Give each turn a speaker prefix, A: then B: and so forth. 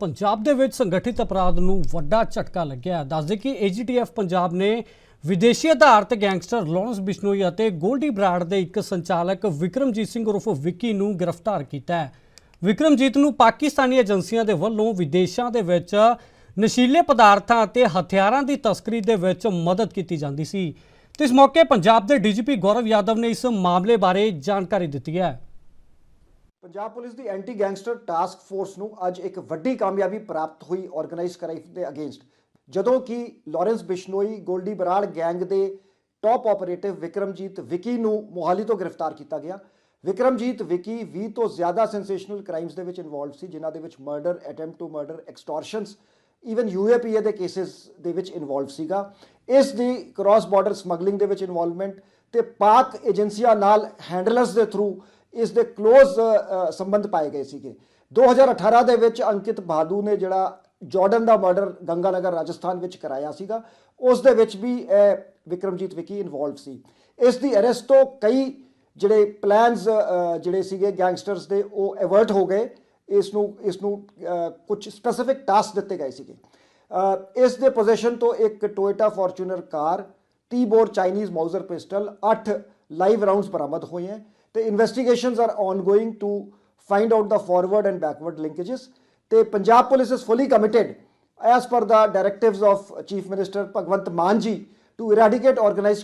A: ਪੰਜਾਬ ਦੇ ਵਿੱਚ ਸੰਗਠਿਤ ਅਪਰਾਧ ਨੂੰ ਵੱਡਾ ਝਟਕਾ ਲੱਗਿਆ ਦੱਸਦੇ ਕਿ ਏਜੀਟੀਐਫ ਪੰਜਾਬ ਨੇ ਵਿਦੇਸ਼ੀ ਆਧਾਰਿਤ ਗੈਂਗਸਟਰ ਲਾਰੈਂਸ ਬਿਸ਼ਨੋਈ ਅਤੇ ਗੋਲਡੀ ਬਰਾੜ ਦੇ ਇੱਕ ਸੰਚਾਲਕ ਵਿਕਰਮਜੀਤ ਸਿੰਘ ਉਰਫ ਵਿੱਕੀ ਨੂੰ ਗ੍ਰਿਫਤਾਰ ਕੀਤਾ ਹੈ। ਵਿਕਰਮਜੀਤ ਨੂੰ ਪਾਕਿਸਤਾਨੀ ਏਜੰਸੀਆਂ ਦੇ ਵੱਲੋਂ ਵਿਦੇਸ਼ਾਂ ਦੇ ਵਿੱਚ ਨਸ਼ੀਲੇ ਪਦਾਰਥਾਂ ਅਤੇ ਹਥਿਆਰਾਂ ਦੀ ਤਸਕਰੀ ਦੇ ਵਿੱਚ ਮਦਦ ਕੀਤੀ ਜਾਂਦੀ ਸੀ। ਤੇ ਇਸ ਮੌਕੇ ਪੰਜਾਬ ਦੇ ਡੀਜੀਪੀ ਗੌਰਵ ਯਾਦਵ ਨੇ ਇਸ ਮਾਮਲੇ ਬਾਰੇ ਜਾਣਕਾਰੀ ਦਿੱਤੀ ਹੈ।
B: ਪੰਜਾਬ ਪੁਲਿਸ ਦੀ ਐਂਟੀ ਗੈਂਗਸਟਰ ਟਾਸਕ ਫੋਰਸ ਨੂੰ ਅੱਜ ਇੱਕ ਵੱਡੀ ਕਾਮਯਾਬੀ ਪ੍ਰਾਪਤ ਹੋਈ ਆਰਗੇਨਾਈਜ਼ ਕਰਾਈ ਦੇ ਅਗੇਂਸਟ। ਜਦੋਂ ਕਿ ਲਾਰੈਂਸ ਬਿਸ਼ਨੋਈ, ਗੋਲਡੀ ਬਰਾੜ ਗੈਂਗ ਦੇ ਟਾਪ ਆਪਰੇਟਿਵ ਵਿਕਰਮਜੀਤ ਵਿਕੀ ਨੂੰ ਮੋਹਾਲੀ ਤੋਂ ਗ੍ਰਿਫਤਾਰ ਕੀਤਾ ਗਿਆ। ਵਿਕਰਮਜੀਤ ਵਿਕੀ 20 ਤੋਂ ਜ਼ਿਆਦਾ ਸੈਂਸੇਸ਼ਨਲ ਕ੍ਰਾਈਮਸ ਦੇ ਵਿੱਚ ਇਨਵੋਲਵ ਸੀ, ਜਿਨ੍ਹਾਂ ਦੇ ਵਿੱਚ murder attempt to murder extortions even UAPA ਦੇ ਕੇसेस ਦੇ ਵਿੱਚ ਇਨਵੋਲਵ ਸੀਗਾ। ਇਸ ਦੀ ਕ੍ਰਾਸ ਬਾਰਡਰ ਸਮਗਲਿੰਗ ਦੇ ਵਿੱਚ ਇਨਵੋਲਵਮੈਂਟ ਤੇ ਪਾਕ ਏਜੰਸੀਆਂ ਨਾਲ ਹੈਂਡਲਰਸ ਦੇ ਥਰੂ ਇਸ ਦੇ ক্লোਜ਼ ਸੰਬੰਧ ਪਾਏ ਗਏ ਸੀਗੇ। 2018 ਦੇ ਵਿੱਚ ਅੰਕਿਤ ਬਾਦੂ ਨੇ ਜਿਹੜਾ ਜਾਰਡਨ ਦਾ ਮਰਡਰ ਗੰਗਾਨਗਰ ਰਾਜਸਥਾਨ ਵਿੱਚ ਕਰਾਇਆ ਸੀਗਾ, ਉਸ ਦੇ ਵਿੱਚ ਵੀ ਇਹ ਵਿਕਰਮਜੀਤ ਵਿਕੀ ਇਨਵੋਲਵ ਸੀ। ਇਸ ਦੀ ਅਰੈਸਟ ਤੋਂ ਕਈ ਜਿਹੜੇ ਪਲਾਨਸ ਜਿਹੜੇ ਸੀਗੇ ਗੈਂਗਸਟਰਸ ਦੇ, ਉਹ ਐਵਰਟ ਹੋ ਗਏ। ਇਸ ਨੂੰ ਇਸ ਨੂੰ ਕੁਝ ਸਪੈਸੀਫਿਕ ਟਾਸਕ ਦਿੱਤੇ ਗਏ ਸੀਗੇ। ਇਸ ਦੇ ਪੋਜੀਸ਼ਨ ਤੋਂ ਇੱਕ Toyota Fortuner car 30 bore Chinese Mauser pistol 8 live rounds ਬਰਾਮਦ ਹੋਏ ਹਨ ਤੇ investigations are ongoing to find out the forward and backward linkages ਤੇ Punjab police is fully committed as per the directives of chief minister Bhagwant Mann ji to eradicate organised